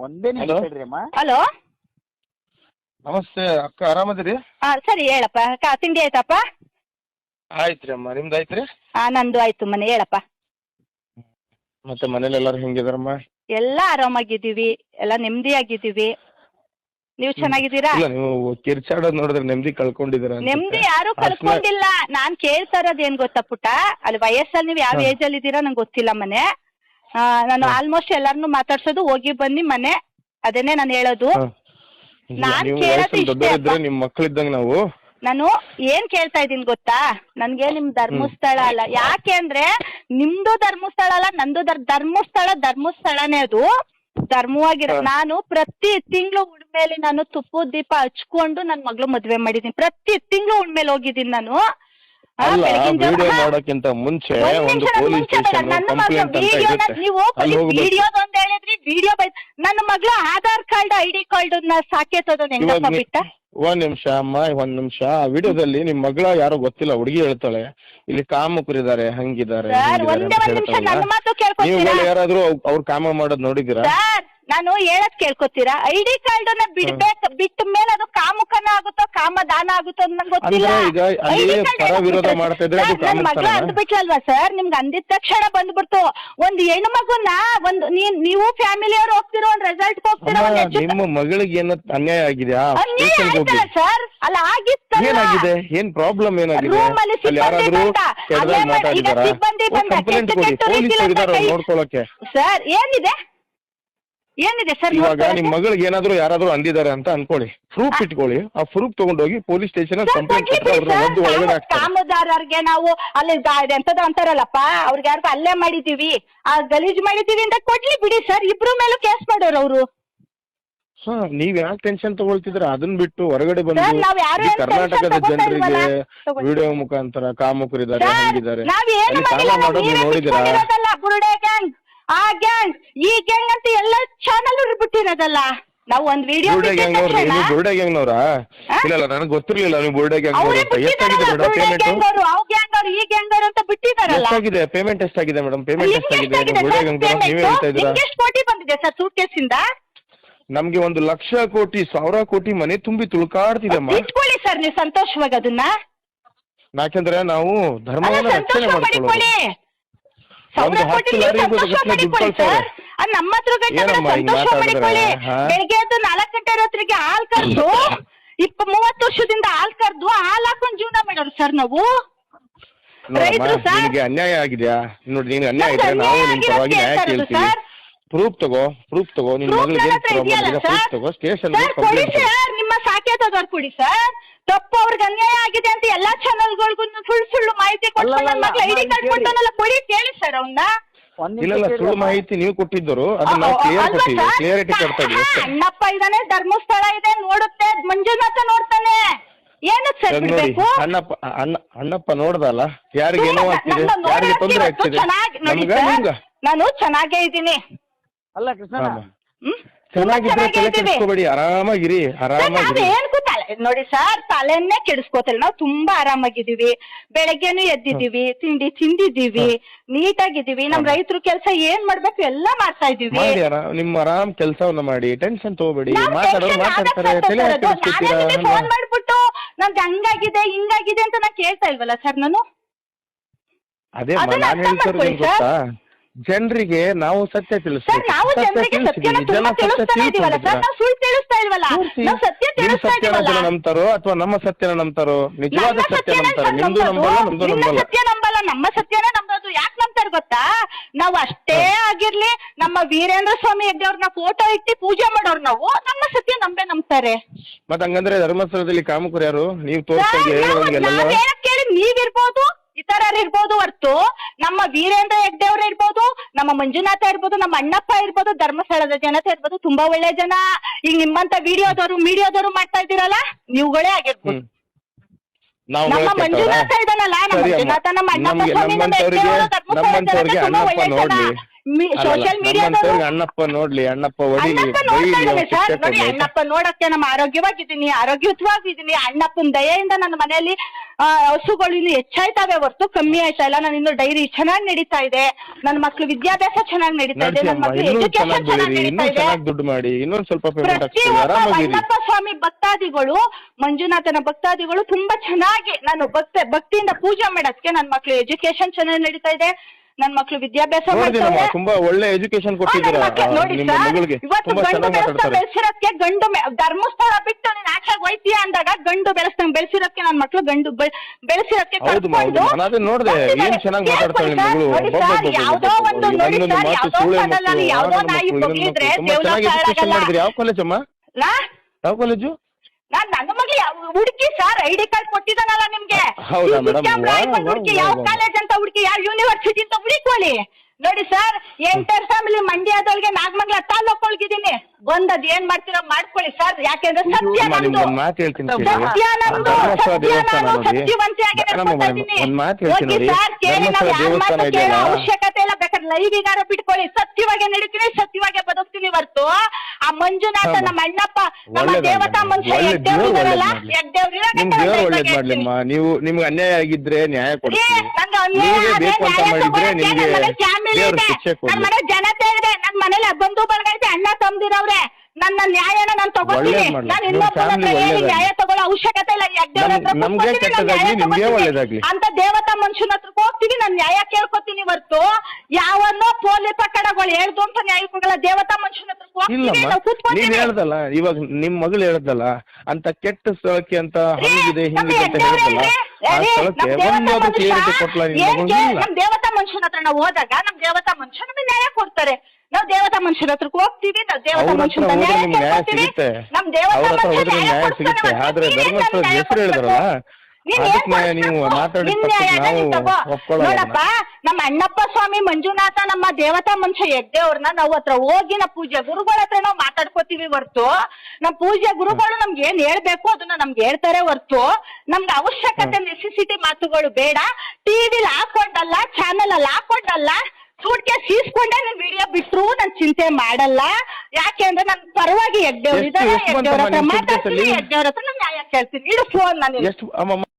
ಒಂದೇ ನಿಮಿಷ Hello? ಹೇಳ್ರಿ ಅಮ್ಮ. ಹಲೋ? ನಮಸ್ತೆ ಅಕ್ಕ ಆರಾಮದಿರಿ? ಹಾ ಸರಿ ಹೇಳಪ್ಪ. ಅಕ್ಕ ತಿಂಡಿ ಆಯ್ತಪ್ಪ? ಆಯ್ತ್ರಿ ಅಮ್ಮ ನಿಮ್ದು ಆಯ್ತ್ರಿ? ಹಾ ನಂದು ಆಯ್ತು ಮನೆ ಹೇಳಪ್ಪ. ಮತ್ತೆ ಮನೇಲಿ ಎಲ್ಲಾರು ಹೆಂಗಿದಾರಮ್ಮ? ಎಲ್ಲ ಆರಾಮಾಗಿದ್ದೀವಿ ಎಲ್ಲ ನೆಮ್ಮದಿಯಾಗಿದ್ದೀವಿ ನೀವು ಚೆನ್ನಾಗಿದ್ದೀರಾ ಇಲ್ಲ ನೀವು ಕಿರ್ಚಾಡೋದ್ ನೋಡಿದ್ರೆ ನೆಮ್ಮದಿ ಕಳ್ಕೊಂಡಿದ್ದೀರ ಅನ್ಸುತ್ತೆ. ನೆಮ್ಮದಿ ಯಾರು. ಕಳ್ಕೊಂಡಿಲ್ಲ ನಾನ್ ಕೇಳ್ತಾ ಇರೋದ್ ಏನ್ ಗೊತ್ತಾ ಪುಟ್ಟ ಅಲ್ಲಿ ವಯಸ್ಸಲ್ಲಿ ನೀವು ಯಾವ ಹಾ. ಏಜ್ ಅಲ್ಲಿ ಇದ್ದೀರಾ ನಂಗೆ ಗೊತ್ತಿಲ್ಲ ಮನೆ ಆ, ನಾನು ಹಾ. ಆಲ್ಮೋಸ್ಟ್ ಎಲ್ಲಾರ್ನು ಮಾತಾಡ್ಸೋದು ಹೋಗಿ ಬನ್ನಿ ಮನೆ ಅದನ್ನೇ ನಾನು ಹೇಳೋದು ಹಾ. ಇಲ್ಲ, ನಾನ್ ನೀವು ಕೇಳೋದು ವಯಸ್ಸಲ್ಲಿ ಇಷ್ಟೇ ದೊಡ್ಡವರಿದ್ರೆ ಅಪ್ಪ. ನಿಮ್ ಮಕ್ಳಿದ್ದಂಗ ನಾವು ನಾನು ಏನ್ ಕೇಳ್ತಾ ಇದ್ದೀನಿ ಗೊತ್ತಾ? ನನ್ಗೆ ನಿಮ್ ಧರ್ಮಸ್ಥಳ ಅಲ್ಲ. ಯಾಕೆ ಅಂದ್ರೆ ನಿಮ್ದು ಧರ್ಮಸ್ಥಳ ಅಲ್ಲ ನಂದು ಧರ್ ಧರ್ಮಸ್ಥಳ ಧರ್ಮಸ್ಥಳನೇ ಅದು. ಧರ್ಮವಾಗಿರೋ ನಾನು ಪ್ರತಿ ತಿಂಗಳು ಉಣ್ಮೇಲಿ ನಾನು ತುಪ್ಪದ ದೀಪ ಹಚ್ಕೊಂಡು ನನ್ ಮಗಳು ಮದ್ವೆ ಮಾಡಿದೀನಿ ಪ್ರತಿ ತಿಂಗಳು ಉಣ್ಮೇಲೆ ಹೋಗಿದ್ದೀನಿ ನಾನು. ಆ, ಅಲ್ಲ ಬೆಳಗಿನ ಜಾವ- ವಿಡಿಯೋ ಹಾ. ಮಾಡೋಕ್ಕಿಂತ ಮುಂಚೆ ಒಂದ್ ಒಂದು ನಿಮಿಷ, ಪೊಲೀಸ್ ಮುಂಚೆ ಬೇಡ. ಸ್ಟೇಷನ್ ನನ್ನ ಮಗ ಕಂಪ್ಲೇಂಟ್ ಅಂತ ವಿಡಿಯೋನ ಇರುತ್ತೆ. ನೀವು ಅಲ್ಲಿ ಹೋಗ್ಬೇಕು ವಿಡಿಯೋದ ಅಂತ ಹೇಳಿದ್ರಿ ವಿಡಿಯೋ ಬೈ ನನ್ನ ಮಗಳು ಆಧಾರ್ ಕಾರ್ಡ್ ಐ ಡಿ ಕಾರ್ಡ್ನ ಸಾಕೇತದ ಇವಾಗ ಹೆಂಗಪ್ಪ ನೀ- ಬಿಟ್ಟ? ಒಂದ್ ನಿಮಿಷ ಅಮ್ಮ ಒಂದ್ ನಿಮಿಷ. ಆ ವಿಡಿಯೋದಲ್ಲಿ ನಿಮ್ ಮಗಳ ಯಾರೋ ಗೊತ್ತಿಲ್ಲ ಹುಡುಗಿ ಹೇಳ್ತಾಳೆ ಇಲ್ಲಿ ಕಾಮಕರಿದ್ದಾರೆ ಹಂಗಿದ್ದಾರೆ ಸರ್ ಒಂದೇ ನಿಮಿಷ. ನನ್ನ ಮಾತು ಕೇಳ್ಕೊತೀರಾ? ನೀವುಗಳು ಯಾರಾದ್ರೂ ಅವ್ರ ಕಾಮ ಮಾಡೋದ್ ನೋಡಿದಿರಾ ಸರ್ ನಾನು ಹೇಳದ್ ಕೇಳ್ಕೊತೀರಾ? ಐ ಡಿ ಕಾರ್ಡ್ ಬಿಡ್ಬೇಕ ಬಿಟ್ಟ ಮೇಲೆ ಅದು ಕಾಮುಕನ ಆಗುತ್ತೋ ಕಾಮದಾನ ಆಗುತ್ತೋ ಅಂತ ನಂಗೆ ಗೊತ್ತಿಲ್ಲ. ಅಂದ್ರೆ ಈಗ ಅಲ್ಲಿ ID card ಪರ ಏನಕ್ಕೆ ವಿರೋಧ ಬಿಟ್ರೆ? ಮಾಡ್ತಾ ಇದ್ರೆ ಅದು ಸರ್, ನನ್ ಮಗಳು ಕಾಮಸ್ಥಾನನಾ? ಅಂದ್ಬಿಟ್ಲಲ್ವಾ ಸರ್? ನಿಮ್ಗೆ ಅಂದಿದ ತಕ್ಷಣ ಬಂದ್ಬಿಡ್ತು. ಒಂದ್ ಹೆಣ್ಣು ಮಗುನ ಒಂದ್ ನೀನ್ ನೀವು ಫ್ಯಾಮಿಲಿಯವ್ರು ಹೋಗ್ತಿರೋ ಒಂದ್ ರೆಸಲ್ಟ್ ಹೋಗ್ತಿರೋ ಅಮ್ಮ, ಒಂದ್ ಹೆಚ್ಚು ನಿಮ್ಮ ಮಗಳಿಗೆ ಏನೋ ಅನ್ಯಾಯ ಆಗಿದ್ಯಾ? ಅನ್ಯಾಯ ಸ್ಟೇಷನ್ಗೆ ಹೋಗಿ ಆಯ್ತಲ್ಲ ಸರ್? ಅಲ್ಲ ಆಗಿತ್ತಲ್ಲ. ಏನಾಗಿದೆ? ಏನ್ ಪ್ರಾಬ್ಲಮ್ ಏನಾಗಿದೆ? ರೂಮ್ ಅಲ್ಲಿ ಅಲ್ಲಿ ಸಿಬ್ಬಂದಿ ಯಾರಾದ್ರೂ ಬಂದ ಕೆಟ್ಟದಾಗ ಅಲ್ಲೇ ಮಾಡ್- ಈಗ ಮಾತಾಡಿದಾರಾ? ಸಿಬ್ಬಂದಿ ಬಂದ ಕಂಪ್ಲೇಂಟ್ ಕೆಟ್ಟ ಕೊಡಿ. ಕೆಟ್ಟ ಪೊಲೀಸರು ರೀತಿಲಿ ಇದಾರೆ ಕೈ- ನೋಡ್ಕೊಳಕ್ಕೆ. ಸರ್ ಏನಿದೆ? ಏನಿದೆ ಸರ್ ಇವಾಗ? ನಿಮ್ ಮಗಳಿಗೆ ಏನಾದ್ರು ಯಾರಾದ್ರೂ ಅಂದಿದ್ದಾರೆ ಅಂತ ಅನ್ಕೊಳ್ಳಿ. ಪ್ರೂಫ್ ಇಟ್ಕೊಳ್ಳಿ. ಆ ಪ್ರೂಫ್ ತಗೊಂಡೋಗಿ ಪೊಲೀಸ್ ಸ್ಟೇಷನ್ ಕಾಮದಾರರಿಗೆ ಕಂಪ್ಲೇಂಟ್ ಸರ್, ಒಳಗಡೆ ಹಾಕ್ತಾರೆ. ಕಾಮಗಾರರಿಗೆ ನಾವು ಅಲ್ಲಿ ಎಂತದ ಅಂತಾರಲ್ಲಪ್ಪ ಅವ್ರಿಗೆ ಯಾರು ಅಲ್ಲೇ ಮಾಡಿದೀವಿ. ಆ ಗಲೀಜ್ ಮಾಡಿದೀವಿ ಅಂತ ಕೊಡ್ಲಿ ಬಿಡಿ ಸರ್ ಇಬ್ರು ಮೇಲೂ ಕೇಸ್ ಮಾಡೋರು ಅವರು. ಹಾ ನೀವ್ ಯಾಕೆ ಟೆನ್ಷನ್ ತಗೊಳ್ತಿದ್ರ ಅದನ್ನ ಬಿಟ್ಟು ಹೊರಗಡೆ ಬಂದು ಸರ್, ನಾವ್ ಯಾರು ಇಡೀ ಏನ್ ಕರ್ನಾಟಕದ tension ತಗೊಳ್ತಾ ಜನರಿಗೆ ಇಲ್ವಲ್ಲ? ತಗೊಳ್ಳಿ. ವಿಡಿಯೋ ಮುಖಾಂತರ ಕಾಮುಕರಿದ್ದಾರೆ ಸರ್, ಹಂಗಿದ್ದಾರೆ. ಏನು ಅಲ್ಲಿ ಮಾಡಿಲ್ಲ ಕಾಮ ನಾವು ಮಾಡೋದು ನೀವೇ ನೋಡಿದಿರಾ ಬಿಟ್ಕೊಂಡಿರೋದಲ್ಲ ಬುರುಡೆ ಗ್ಯಾಂಗ್ ಆ ಗ್ಯಾಂಗ್ ಈ ಗ್ಯಾಂಗ್ ಅಂತ ಎಲ್ಲ ಚಾನಲ್ ಬಿಟ್ಟಿರೋದಲ್ಲ? ನಾವು ಒಂದ್ ವಿಡಿಯೋ ಬುರ್ಡೆ ಗ್ಯಾಂಗ್ ಅವ್ರು ನೀವು ಬುರ್ಡೆ ಗ್ಯಾಂಗ್? ಇಲ್ಲ ಇಲ್ಲ ನನಗೆ ಗೊತ್ತಿರ್ಲಿಲ್ಲ ನೀವು ಬುರ್ಡೆ ಗ್ಯಾಂಗ್ ಅವರೇ ಅಂತ. ಎಷ್ಟಾಗಿದೆ ಮೇಡಮ್ ಪೇಮೆಂಟ್ ಅವ್ ಗ್ಯಾಂಗ್ ಅವರು ಈ ಗ್ಯಾಂಗ್ ಅವರು ಅಂತ ಬಿಟ್ಟಿದಾರಲ್ಲ? ಎಷ್ಟಾಗಿದೆ ಪೇಮೆಂಟ್ ಎಷ್ಟಾಗಿದೆ ಮೇಡಮ್ ಪೇಮೆಂಟ್ ನಿಮ್ಗೆ ಎಷ್ಟಾಗಿದೆ ಬುರ್ಡೆ ಗ್ಯಾಂಗ್ ನೀವೇ ಹೇಳ್ತಾ ಇದ್ದೀರಾ? ಎಷ್ಟು ಕೋಟಿ ಬಂದಿದೆ ಸರ್ ಸೂಟ್ ಕೇಸಿಂದ ನಮ್ಗೆ ಒಂದು ಲಕ್ಷ ಕೋಟಿ ಸಾವಿರ ಕೋಟಿ ಮನೆ ತುಂಬಿ ತುಳುಕಾಡ್ತಿದೆಮ್ಮ ಇಟ್ಕೊಳ್ಳಿ ಸರ್ ನೀವು ಸಂತೋಷವಾಗಿ ಅದನ್ನ. ಯಾಕೆಂದ್ರೆ ನಾವು ಧರ್ಮವನ್ನ ರಕ್ಷಣೆ ಮಾಡ್ಕೊಳ್ಳೋದು. ಮಾಡಿಕೊಳ್ಳಿ ಸಾವಿರ ಕೋಟಿ ನೀವು ಸಂತೋಷ. ಸರ್. ಅದ್ ನಮ್ಮ ಹತ್ರ ಗಂಟೆ ಸಂತೋಷ ಮಾತಾಡಿದ್ರೆ, ಬೆಳಿಗ್ಗೆ ಎದ್ದು ನಾಲ್ಕು ಗಂಟೆ ರಾತ್ರಿಗೆ ಹಾಲ್ ಕರ್ದು ಇಪ್ಪ ಮೂವತ್ತು ವರ್ಷದಿಂದ ಹಾಲ್ ಕರ್ದು ಹಾಲ್ ಹಾಕೊಂಡ್ ಜೀವನ ಮಾಡೋರು ಸರ್ ನಾವು. ರೈತರು ಸರ್. ಅನ್ಯಾಯ ಆಗಿದ್ಯಾ? ನೋಡಿ ನೀನು ಅನ್ಯಾಯ ಇದ್ರೆ ನಾವು ನಿಮ್ ಪರವಾಗಿ ನ್ಯಾಯ ಕೇಳ್ತೀವಿ ಪ್ರೂಫ್ ತಗೋ ಪ್ರೂಫ್ ತಗೋ ನಿಮ್ಮ ಮಗಳಿಗೆ ಪ್ರೂಫ್ ತಗೋ ಸ್ಟೇಷನ್ ಸರ್ ಕೊಡಿ ಸರ್ ನಿಮ್ಮ ಸಾಕೇತದವ್ರು ಕೊಡಿ ಸರ್. ತಪ್ಪು ಅವ್ರಿಗೆ ಅನ್ಯಾಯ ಆಗಿದೆ ಅಂತ ಎಲ್ಲಾ ಚಾನಲ್ಗಳಿಗೂ ಸುಳ್ಳು ಸುಳ್ಳು ಮಾಹಿತಿ ಕೊಟ್ಟು ಅಲ್ಲ, ನನ್ನ ಅಲ್ಲ, ಮಕ್ಳು ಐ ಡಿ ಅಮ್ಮ, ಕಾರ್ಡ್. ಕೊಡ್ತಾನಲ್ಲ ಕೊಡಿ ಕೇಳಿ ಸರ್ ಅವನ್ನ ಇಲ್ಲ ಸುಳ್ಳು ಮಾಹಿತಿ ನೀವು ಕೊಟ್ಟಿದ್ದರು ಅದನ್ನ ನಾವು ಕ್ಲಿಯರ್ ಕೊಟ್ಟಿದ್ವಿ ಕ್ಲಿಯರಿಟಿ ಕೊಡ್ತಾ ಇದ್ವಿ ಅಷ್ಟೇ. ಅಣ್ಣಪ್ಪ ಇದಾನೆ ಧರ್ಮಸ್ಥಳ ಇದೆ ನೋಡುತ್ತೆ ಮಂಜುನಾಥ ನೋಡ್ತಾನೆ. ಏನಕ್ಕೆ ಸರ್ ಇವಾಗ ನೋಡಿ ಬಿಡ್ಬೇಕು ಅಣ್ಣಪ್ಪ ಅಣ್ಣ ಅಣ್ಣಪ್ಪ ನೋಡ್ದಲ್ಲ ಯಾರಿಗೆ ಏನೋ ಆಗ್ತಿದೆ ನನ್ನ ಯಾರಿಗೆ ನೋಡೋಕೆ ತೊಂದರೆ ಇವತ್ತು ಆಗ್ತಿದೆ? ಚೆನ್ನಾಗಿ ನೋಡಿ ನಮ್ಗ ಸರ್, ನಿಮ್ಗ? ನಾನು ಚೆನ್ನಾಗೇ ಇದ್ದೀನಿ. ಅಲ್ಲ ಕೃಷ್ಣ ಆಮ. ಹ್ಮ್? ತುಂಬಾ ಚೆನ್ನಾಗಿದ್ರೆ ಚೆನ್ನಾಗೇ ತಲೆ ಇದ್ದೀವಿ. ಕೆಡಿಸ್ಕೋಬೇಡಿ ಆರಾಮಾಗಿರಿ ಸರ್, ಆರಾಮಾಗಿರಿ. ಕೂತ ತಲೆ ನೋಡಿ ಸರ್ ತಲೆನೇ ಕೆಡಿಸ್ಕೋತಿಲ್ಲ ನಾವು ತುಂಬಾ ಆರಾಮಾಗಿದ್ದೀವಿ. ಬೆಳಗ್ಗೆನು ಎದ್ದಿದ್ದೀವಿ ತಿಂಡಿ ತಿಂದಿದ್ದೀವಿ ನೀಟಾಗಿದ್ದೀವಿ ನಮ್. ರೈತರು ಕೆಲಸ ಏನ್ ಮಾಡ್ಬೇಕು ಎಲ್ಲ ಮಾಡ್ತಾ ಇದೀವಿ ಮಾಡಿ ಆರಾಮ್ ನಿಮ್ಮ ಆರಾಮ್ ಕೆಲಸವನ್ನ ಮಾಡಿ ಟೆನ್ಷನ್ ತಗೋಬೇಡಿ ಮಾತಾಡೋರು ಮಾತಾಡ್ತಾರೆ ತಲೆ ಫೋನ್ ಮಾಡ್ಬಿಟ್ಟು ನಮ್ಗೆ ಹಂಗಾಗಿದೆ ಹಿಂಗಾಗಿದೆ ಅಂತ ನಾ ಕೇಳ್ತಾ ಇಲ್ವಲ್ಲ ಸರ್ ನಾನು? ಅದೇ ಅದನ್ನ ನಾನು ಅರ್ಥ ಹೇಳ್ತಿರೋದು ಮಾಡ್ಕೊಳ್ಳಿ ಗೊತ್ತಾ? ಜನರಿಗೆ ನಾವು ಸತ್ಯ ಸರ್ ತಿಳಿಸ್ಬೇಕು. ನಾವು ಜನರಿಗೆ ಸತ್ಯನ ತಿಳಿಸ್ತೀವಿ. ತುಂಬಾ ಇದೀವಲ್ಲ ಸರ್ ನಾವು ಸುಳ್ಳು ತಿಳಿಸ್ತಾ ಇಲ್ವಲ್ಲ? ನಾವು ಸತ್ಯ ನಿಮ್ ತಿಳಿಸ್ತಾ ಸತ್ಯನ ಇದೀವಲ್ಲ ನಂಬ್ತಾರೋ ಅಥವಾ ನಮ್ಮ ಸತ್ಯನ ನಂಬ್ತಾರೋ? ನಿಜವಾದ ಸತ್ಯ ನಂಬ್ತಾರೆ. ನಿಮ್ದು ನಂಬಲ್ಲ ನಮ್ದು ನಂಬಲ್ಲ. ಸತ್ಯ ನಂಬಲ್ಲ ನಮ್ಮ ಸತ್ಯನೇ ನಂಬೋದು. ಯಾಕೆ ನಂಬ್ತಾರೆ ಗೊತ್ತಾ? ನಾವು ಅಷ್ಟೇ ಆಗಿರ್ಲಿ ನಮ್ಮ ವೀರೇಂದ್ರ ಸ್ವಾಮಿ ಹೆಗ್ಡೆಯವ್ರನ್ನ ಫೋಟೋ ಇಟ್ಟು ಪೂಜೆ ಮಾಡೋರು ನಾವು ನಮ್ಮ ಸತ್ಯ ನಂಬೇ ನಂಬ್ತಾರೆ. ಮತ್ ಹಂಗಂದ್ರೆ ಧರ್ಮಸ್ಥಳದಲ್ಲಿ ಕಾಮಕರು ಯಾರು? ನೀವು ತೋರಿಸ್ದಂಗೆ ನಾವು- ಹೇಳುವಂಗೆಲ್ಲ ನಾವ್ ಹೇಳಕ್ ಕೇಳಿ ನೀವಿರ್ಬೋದು. ಇತರರು ಇರ್ಬೋದು ಹೊರ್ತು ನಮ್ಮ ವೀರೇಂದ್ರ ಹೆಗ್ಡೆಯವ್ರು ಇರ್ಬೋದು ನಮ್ಮ ಮಂಜುನಾಥ ಇರ್ಬೋದು ನಮ್ಮ ಅಣ್ಣಪ್ಪ ಇರ್ಬೋದು ಧರ್ಮಸ್ಥಳದ ಜನತೆ ಇರ್ಬೋದು ತುಂಬಾ ಒಳ್ಳೆ ಜನ. ಈಗ ನಿಮ್ಮಂತ ವಿಡಿಯೋದವರು ಮೀಡಿಯಾದವರು ಮಾಡ್ತಾ ಇದ್ದೀರಲ್ಲ ನೀವುಗಳೇ ಆಗಿರ್ಬೋದು. ನಮ್ಮ ಮಂಜುನಾಥ ನಮ್ಮ. ಮಂಜುನಾಥ ನಮ್ಮ ಅಣ್ಣಪ್ಪ ನಮ್ಗೆ ಸ್ವಾಮಿ ನಮ್ಮ ಹೆಗ್ಡೆಯವರು ಧರ್ಮಸ್ಥಳದ ಜನತೆ ತುಂಬಾ ಅಣ್ಣಪ್ಪ ಒಳ್ಳೆ ಜನ. ನೋಡ್ಲಿ. ಸೋಷಿಯಲ್ ಮೀಡಿಯಾದವರು ಅಣ್ಣಪ್ಪ ನೋಡ್ಲಿ. ಅಣ್ಣಪ್ಪ. ಅಣ್ಣಪ್ಪ ನೋಡಕ್ಕೆ ನಮ್ಮ ಆರೋಗ್ಯವಾಗಿದ್ದೀನಿ ಆರೋಗ್ಯಯುತವಾಗಿದ್ದೀನಿ. ಅಣ್ಣಪ್ಪನ ದಯೆಯಿಂದ ನನ್ನ ಮನೆಯಲ್ಲಿ ಆ, ಹಸುಗಳು ಇನ್ನು ಹೆಚ್ಚಾಯ್ತಾವೆ ಹೊರತು ಕಮ್ಮಿ ಆಯ್ತಾ ಇಲ್ಲ. ನಾನು ಇನ್ನು ಡೈರಿ ಚೆನ್ನಾಗಿ ನಡೀತಾ ಇದೆ. ನನ್ನ ಮಕ್ಳು ವಿದ್ಯಾಭ್ಯಾಸ ಚೆನ್ನಾಗಿ ನಡೀತಾ ಇದೆ. ನನ್ನ ಮಕ್ಳು ಎಜುಕೇಶನ್ ಚೆನ್ನಾಗಿ ನಡೀತಾ ಇದೆ. ದುಡ್ಡು ಮಾಡಿ ಇನ್ನೊಂದ್ ಸ್ವಲ್ಪ ಸ್ವಾಮಿ ಭಕ್ತಾದಿಗಳು ಮಂಜುನಾಥನ ಭಕ್ತಾದಿಗಳು ತುಂಬಾ ಚೆನ್ನಾಗಿ ನಾನು ಭಕ್ತ ಭಕ್ತಿಯಿಂದ ಪೂಜೆ ಮಾಡೋದಕ್ಕೆ ನನ್ನ ಮಕ್ಳು ಎಜುಕೇಶನ್ ಚೆನ್ನಾಗಿ ನಡೀತಾ ಇದೆ. ನನ್ನ ಮಕ್ಳು ವಿದ್ಯಾಭ್ಯಾಸ ಮಾಡ್ತಾರೆ ತುಂಬಾ ಒಳ್ಳೆ ಎಜುಕೇಶನ್ ಆ, ಕೊಟ್ಟಿದ್ದೀರಾ ನನ್ ಮಕ್ಳು- ನೋಡಿ ನಿಮ್ಮ ಸರ್, ಮಗಳಿಗೆ ಇವತ್ತು ತುಂಬಾ ಗಂಡು ಚೆನ್ನಾಗಿ ಬೆಳೆಸ್ತಾ ಮಾತಾಡ್ತಾರೆ ಬೆಳೆಸಿರೋದಕ್ಕೆ ಗಂಡು ಮೆ- ಧರ್ಮಸ್ಥಳ ಬಿಟ್ಟು ನೀನ್ ಆಚೆ ಹೋಯ್ತೀಯ ಅಂದಾಗ ಗಂಡು ಬೆಳೆಸ್ದಂಗ್ ಬೆಳೆಸಿರೋದಕ್ಕೆ ನನ್ನ ಮಕ್ಳು ಗಂಡು ಬೆ- ಬೆಳೆಸಿರೋದಕ್ಕೆ ಹೌದು ಮಾ, ಹೌದು ಮಾ. ನಾನು ಅದನ್ನ ನೋಡ್ದೆ. ಬಂದಿದ್ದಾರೆ. ಏನ್ ಚೆನ್ನಾಗ್ ಮಾತಾಡ್ತಾಳೆ ನಿಮ್ಮ ಮಗಳು. ನೋಡಿ ಸರ್. ಯಾವ್ದೋ ಒಂದು ನೋಡಿ ಒಂದೊಂದು ಸರ್ ಮಾತು ಯಾವ್ದೋ ಒಂದು ಸ್ಥಳದಲ್ಲಿ ಯಾವ್ದೋ ನಾಯಿ ಮಕ್ಕಳು, ಇದನ್ನ ಬೊಗಳಿದ್ರೆ ಮಕ್ಕಳು. ತುಂಬಾ ದೇವ್ರ ಚೆನ್ನಾಗಿ ಎಜುಕೇಶನ್ ಮಾಡಿದ್ರಿ ಯಾವ ಕಾಲೇಜ್ ಅಮ್ಮ ಯಾವ ಕಾಲೇಜು ನಾನ್ ನನ್ನ ಮಗಳು ಹುಡುಕಿ ಸರ್ ಐ ಡಿ ಕಾರ್ಡ್ ಕೊಟ್ಟಿದ್ದಾನಲ್ಲ ನಿಮ್ಗೆ? ಹೌದಾ ವಾ, ಯಾವ ಕಾಲೇಜ್ ಅಂತ ಹುಡುಕಿ ಯಾವ ಯೂನಿವರ್ಸಿಟಿ ಅಂತ ಹುಡುಕೊಳ್ಳಿ ನೋಡಿ ಸರ್ ಎಂಟರ್ ಫ್ಯಾಮಿಲಿ ಮಂಡ್ಯದೊಳಗೆ ನಾಗಮಂಗಲ ತಾಲೂಕ್ ಒಳಗಿದ್ದೀನಿ ಅದ್ ಏನ್ ಮಾಡ್ತೀರೋ ಮಾಡ್ಕೊಳ್ಳಿ ಸರ್ ಯಾಕೆಂದ್ರೆ ಸತ್ಯ ಒಂದ್ ಮಾತು ಹೇಳ್ತೀನಿ ಕೇಳಿ. ಸತ್ಯ ನಂದು ಧರ್ಮಸ್ಥಳ ಸತ್ಯ ದೇವಸ್ಥಾನ ನಾನು ನೋಡಿ. ಸತ್ಯವಂತಿಯಾಗಿ ನಮ್ಮ ನಡ್ಕೊತಾ ಒಂದ್ ಇದ್ದೀನಿ. ಒಂದ್ ಮಾತು ಹೇಳ್ತೀನಿ ಹೋಗಿ ನೋಡಿ. ಸರ್ ಕೇಳಿ ನಾವು ಧರ್ಮಸ್ಥಳ ಯಾರ ದೇವಸ್ಥಾನ ಮಾತು ಕೇಳೋ ಇದೆಯಲ್ಲ ಅವಶ್ಯಕತೆ ಇಲ್ಲ. ಲೈವಿಗಾರ ಬಿಟ್ಕೊಳ್ಳಿ. ಸತ್ಯವಾಗಿ ನಡೀತೀನಿ ಸತ್ಯವಾಗಿ ಬದುಕ್ತೀನಿ ಹೊರ್ತು. ಆ ಮಂಜುನಾಥ. ನಮ್ಮ ಅಣ್ಣಪ್ಪ ನಮ್ಮ ದೇವತಾ. ಮನುಷ್ಯ ಒಳ್ಳೆ ದೇವ್ರು ನಿಮ್ ದೇವ್ರು ಒಳ್ಳೇದ್. ಮಾಡ್ಲಿಮ್ಮ ನೀವು ನಿಮ್ಗೆ ಅನ್ಯಾಯ ಆಗಿದ್ರೆ ನ್ಯಾಯ ಕೊಡ್ತೀನಿ. ಕೊಡ್ತೀವಿ ನಂಗೆ ಅನ್ಯಾಯ ಆದ್ರೆ ಬೇಕು ಅಂತ ನ್ಯಾಯ ಮಾಡಿದ್ರೆ ತಗೊಳಕ್ಕೆ ನಿಮ್ಗೆ ನನ್ ಮನೇಲಿ family ದೇವ್ರು ಶಿಕ್ಷೆ ಕೊಡ್ಲಿ. ಮನೆ ಜನತೆ ಇದೆ. ನನ್ ಮನೇಲಿ ಬಂಧು ಬಳಗ ಐತೆ ಅಣ್ಣ ತಮ್ದಿರವ್ರೆ ನನ್ನ ನ್ಯಾಯನ ನಾನು ತಗೋತೀನಿ ಒಳ್ಳೇದ್ ಮಾಡ್ಲಿ. ನಾನು ನಿಮ್ ಇನ್ನೊಬ್ಬರ ಹತ್ರ family ಹೇಳಿ ಒಳ್ಳೇದಾಗ್ಲಿ. ನ್ಯಾಯ ತಗೊಳ್ಳೋ ಅವಶ್ಯಕತೆ ಇಲ್ಲ ಹತ್ರ ನಮ್- ನಮ್ಗೆ ಕೂತ್ಕೊತೀನಿ, ನಾನು ಕೆಟ್ಟದಾಗ್ಲಿ, ನಿಮ್ಗೆ ತಗೋತೀನಿ. ಒಳ್ಳೇದಾಗ್ಲಿ. ಅಂತ ದೇವತಾ ಮನುಷ್ಯನ ಹತ್ರ ಹೋಗ್ತೀನಿ ನಾನು ನ್ಯಾಯ ಕೇಳ್ಕೊತೀನಿ ಹೊರ್ತು ಯಾವನ್ನೋ ಪೊಲೀಸ್ ಪ್ರಕರಣಗಳು ಹೇಳ್ದು ಅಂತ ನ್ಯಾಯ ಕೊಡಲ್ಲ ದೇವತಾ ಮನುಷ್ಯನ ಹತ್ರ ಹೋಗ್ತೀನಿ ಇಲ್ಲಮ್ಮ ನಾವು ನೀವ್ ಕೂತ್ಕೊತೀನಿ ಹೇಳ್ದಲ್ಲ ಇವಾಗ ನಿಮ್ ಮಗಳು ಹೇಳ್ದಲ್ಲ ಅಂತ ಕೆಟ್ಟ ಸ್ಥಳಕ್ಕೆ ಅಂತ ಹಂಗಿದೆ ನಮ್ಮ ಹಿಂಗಿದೆ ಅಂತ ಯಜ್ಞವ್ರೆ ಹೇಳಿದಲ್ಲ ಇಲ್ರಿ? ಆ ಏ, ಸ್ಥಳಕ್ಕೆ ನಮ್ ದೇವತಾ ಒಂದಾದ್ರೂ ಮನುಷ್ಯ ಕ್ಲಿಯರಿಟಿ ಕೊಟ್ಲ ನಿಮ್ ಏನ್ ಮಗಳು ಕೇ- ಇಲ್ಲ ನಮ್ ದೇವತಾ ಮನುಷ್ಯನ ಹತ್ರ ನಾವು ಹೋದಾಗ ನಮ್ ದೇವತಾ ಮನುಷ್ಯ ನಮಗೆ ನ್ಯಾಯ ಕೊಡ್ತಾರೆ ನಾವು ದೇವತಾ ಮನುಷ್ಯರ ಹತ್ರಕ್ಕೆ ಹೋಗ್ತೀವಿ ನಾವು ದೇವತಾ ಅವ್ರ ಹತ್ರ ಮನುಷ್ಯನ ಹೋದ್ರೆ ನ್ಯಾಯ ನಿಮ್ಗೆ ನ್ಯಾಯ ಕೇಳ್ಕೊತೀವಿ. ಸಿಗುತ್ತೆ. ನಮ್ ದೇವತಾ ಅವ್ರ ಹತ್ರ ಮನುಷ್ಯ ಹೋದ್ರೆ ನ್ಯಾಯ ನ್ಯಾಯ ಸಿಗುತ್ತೆ. ಹೊರ್ತು ಆದ್ರೆ ನೀನ್ ಧರ್ಮಸ್ಥಳದ ನ್ಯಾಯ ಹೆಸರು ಹೇಳಿದ್ರಲ್ಲ? ನೀನ್ ಏನ್ ಅದಕ್ಕೆ ನೀವು ಕೊಡ್ಬೇಕು? ಮಾತಾಡಿದ ನಿನ್ ತಪ್ಪಕ್ಕೆ ನ್ಯಾಯನ ನಾವು ನೀನ್ ತಗೋ. ಒಪ್ಕೊಳ್ಳೋಣ ನೋಡಪ್ಪ ನಮ್ಮ ಅಣ್ಣಪ್ಪ ಸ್ವಾಮಿ ಮಂಜುನಾಥ ನಮ್ಮ ದೇವತಾ ಮನುಷ್ಯ ಎದ್ದೇವ್ರನ್ನ ನಾವು ಹತ್ರ ಹೋಗಿ ನಮ್ಮ ಪೂಜೆ ಗುರುಗಳ ಹತ್ರ ನಾವು ಮಾತಾಡ್ಕೋತೀವಿ ಹೊರ್ತು. ನಮ್ಮ ಪೂಜೆ ಗುರುಗಳು ನಮ್ಗೆ ಏನ್ ಹೇಳ್ಬೇಕು ಅದನ್ನ ನಮ್ಗೆ ಹೇಳ್ತಾರೆ ಹೊರ್ತು. ನಮ್ಗೆ ಅವಶ್ಯಕತೆ ನೆಸೆಸಿಟಿ ಮಾತುಗಳು ಬೇಡ. ಟಿವಿಲಿ ಹಾಕೊಂಡಲ್ಲ ಚಾನೆಲ್ ಅಲ್ಲಿ ಹಾಕೊಂಡಲ್ಲ ಸೂಟ್ಗೆ ಸೀಸ್ಕೊಂಡೆ ನನ್ ವಿಡಿಯೋ ಬಿಟ್ರು ನಾನ್ ಚಿಂತೆ ಮಾಡಲ್ಲ. ಯಾಕೆ ಅಂದ್ರೆ ನನ್ ಪರವಾಗಿ ಹೆಗ್ಡೆವ್ರು ಎಷ್ಟು- ಇದಾರೆ. ಎಷ್ಟು ಹತ್ರ ನಿಮ್ ಮಾತಾಡ್ತೀನಿ? ಹೆಗ್ಡೆವ್ರ ಹತ್ರ ನಾನು ನ್ಯಾಯ ಕೇಳ್ತೀನಿ? ಇಡು ಫೋನ್ ನಾನು ಎಷ್ಟು ಅಮ್ಮ.